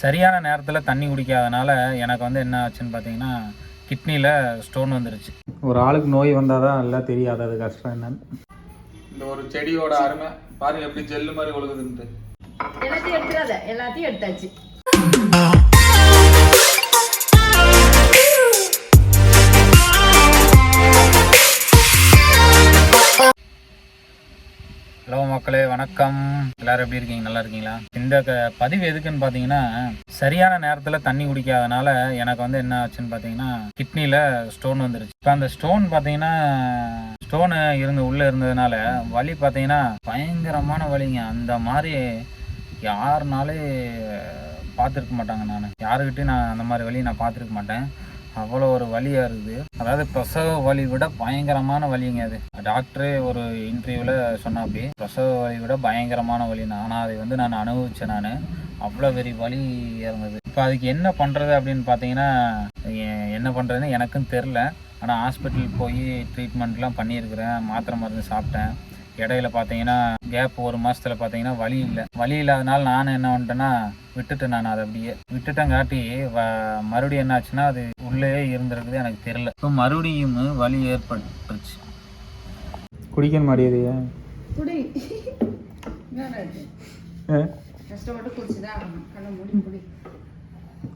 சரியான நேரத்தில் தண்ணி குடிக்காதனால எனக்கு வந்து என்ன ஆச்சுன்னு பார்த்தீங்கன்னா கிட்னியில் ஸ்டோன் வந்துருச்சு. ஒரு ஆளுக்கு நோய் வந்தால் தான் எல்லாம் தெரியாது அது கஷ்டம் என்னன்னு. இந்த ஒரு செடியோட அருமை பாருங்க எப்படி ஜெல்லு மாதிரி ஒழுகுதுன்ட்டு. எல்லாத்தையும் எடுத்துடாத எல்லாத்தையும் எடுத்தாச்சு. மக்களே வணக்கம். எல்லாரும் எப்படி இருக்கீங்க? நல்லா இருக்கீங்களா? இந்த க- பதிவு எதுக்குன்னு பார்த்தீங்கன்னா சரியான நேரத்தில் தண்ணி குடிக்காதனால எனக்கு வந்து என்ன ஆச்சுன்னு பார்த்தீங்கன்னா கிட்னியில் ஸ்டோன் வந்துருச்சு. இப்போ அந்த ஸ்டோன் பார்த்தீங்கன்னா ஸ்டோனு இருந்து உள்ளே இருந்ததுனால வலி பார்த்தீங்கன்னா பயங்கரமான வலிங்க. அந்த மாதிரி யாருனாலே பார்த்துருக்க மாட்டாங்க நான். யாருக்கிட்டையும் நான் அந்த மாதிரி வலி நான் பார்த்துருக்க மாட்டேன். அவ்வளோ ஒரு வலியாக இருக்குது. அதாவது பிரசவ வலி விட பயங்கரமான வலிங்க அது. டாக்டரே ஒரு இன்டர்வியூவில் சொன்னாப்படி பிரசவ வலி விட பயங்கரமான வலின்னு ஆனால் அதை வந்து நான் அனுபவித்தேன் நான். அவ்வளோ பெரிய வலி இருந்தது இப்போ அதுக்கு என்ன பண்ணுறது அப்படின்னு பார்த்தீங்கன்னா என்ன பண்ணுறதுன்னு எனக்கும் தெரில ஆனால் ஹாஸ்பிட்டல் போய் ட்ரீட்மெண்ட்லாம் பண்ணியிருக்கிறேன். மாத்திரை மருந்து சாப்பிட்டேன். இடையில பார்த்தீங்கன்னா கேப் ஒரு மாசத்துல பார்த்தீங்கன்னா வலி இல்லை. வலி இல்லாதனால நான் என்ன பண்ணிட்டேன்னா விட்டுட்டேன் நான் அதை அப்படியே விட்டுட்டேங்காட்டி வ- மறுபடியும் என்னாச்சுன்னா அது உள்ளே இருந்திருக்குது எனக்கு தெரியல. இப்போ மறுபடியும் வலி ஏற்பட்டுருச்சு. குடிக்க மாட்டேது குடி.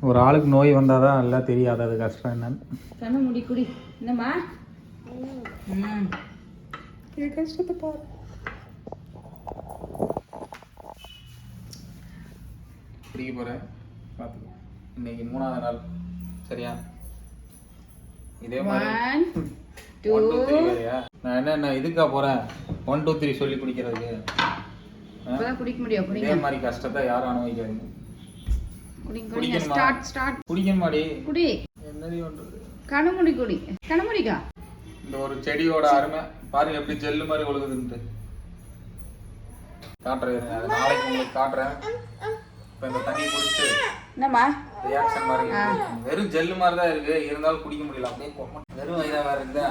ஒரு ஆளுக்கு நோய் வந்தால் தான் எல்லாம் தெரியாது. அது கஷ்டம் என்னன்னு. கண்ணை மூடி குடி. என்னம்மா? ம். கஷ்டத்தை பாரு. குடிக்க போகிறேன் பார்த்துக்கோ இன்னைக்கு மூணாவது நாள். சரியா? இதே மாதிரி. ஒன் டூ த்ரீ நான் என்ன நான் இதுக்கா போகிறேன் ஒன் டூ த்ரீ சொல்லி குடிக்கிறதுக்கு. குடிக்க முடியும். இதே மாதிரி கஷ்டத்தை யாரும் அனுபவிக்காதீங்க? ஸ்டார்ட் ஸ்டார்ட் குடிக்கணுமாடி குடி. என்னடி பண்ணுறது கண்ணை மூடி குடி. கண்ணை மூடிக்கா இந்த ஒரு செடியோட அருமை. பாருங்க எப்படி ஜெல்லு மாதிரி ஒழுகுதுன்ட்டு காட்டுறேன் இருங்க. அது நாளைக்கு உங்களுக்கு காட்டுறேன். இப்போ இந்த தண்ணி குடிச்சு என்னம்மா? ரியாக்ஷன் பாருங்க வெறும் ஜெல்லு மாதிரி தான் இருக்கு. இருந்தாலும் குடிக்க முடியல. அப்படியே வெறும் வயிறா வேற இருக்குதா?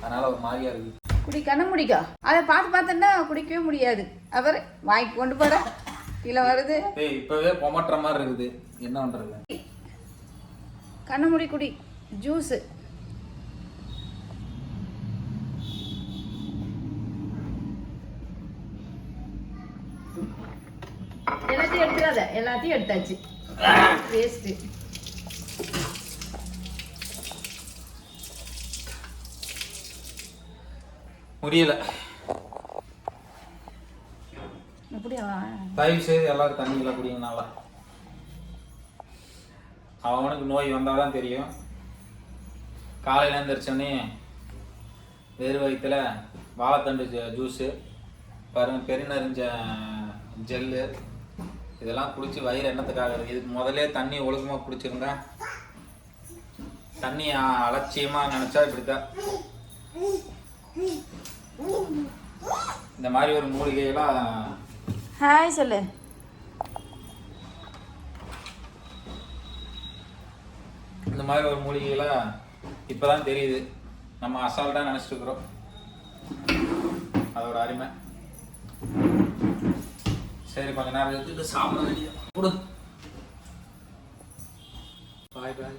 அதனால ஒரு மாதிரியா இருக்கு. குடி கண்ணை முடிக்கா. அதை பார்த்து பார்த்துன்னா குடிக்கவே முடியாது. அவர் வாய்க்கு கொண்டு போட. கீழே வருது. இப்பவே பொமட்டுற மாதிரி இருக்குது. என்ன பண்றது? கண்ணை மூடி குடி. ஜூஸு. எடுத்துடாத எல்லாத்தையும் எடுத்தாச்சு. வேஸ்ட்டு முடியல. தயவு செய்து எல்லாரும் தண்ணியெல்லாம் குடிங்க நல்லா. அவனுக்கு நோய் வந்தால் தான் தெரியும். காலையில் எழுந்திரிச்சோடனே வெறு வயிற்றுல வாழைத்தண்டு ஜூஸு பாருங்க பெருநறிஞ்ச ஜெல்லு இதெல்லாம் குடிச்சு வயிறு எண்ணத்துக்காக இருக்கு? இதுக்கு முதல்ல தண்ணி ஒழுக்கமாக குடிச்சிருந்தா தண்ணி அ- அலட்சியமா நினச்சா இப்படித்தான். இந்த மாதிரி ஒரு மூலிகையெல்லாம் ஹாய் சொல்லு. இந்த மாதிரி ஒரு மூலிகைலாம் இப்பதான் தெரியுது. நம்ம அசால்ட்டாக நினச்சிட்டு இருக்கிறோம். அதோட அருமை. சரி கொஞ்ச நேரம் எடுத்துட்டு சாப்பிட வேண்டியது பாய் பாய்